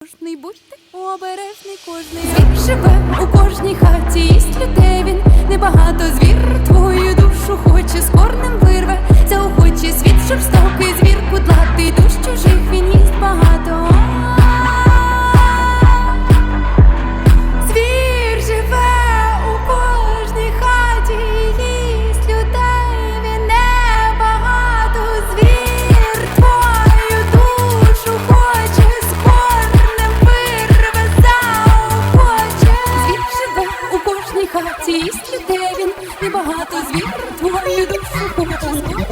Кожний будьте обережний, кожний живе. У кожній хаті, їсть людей він. Небагато звір світ, де він і багато звір твою душу.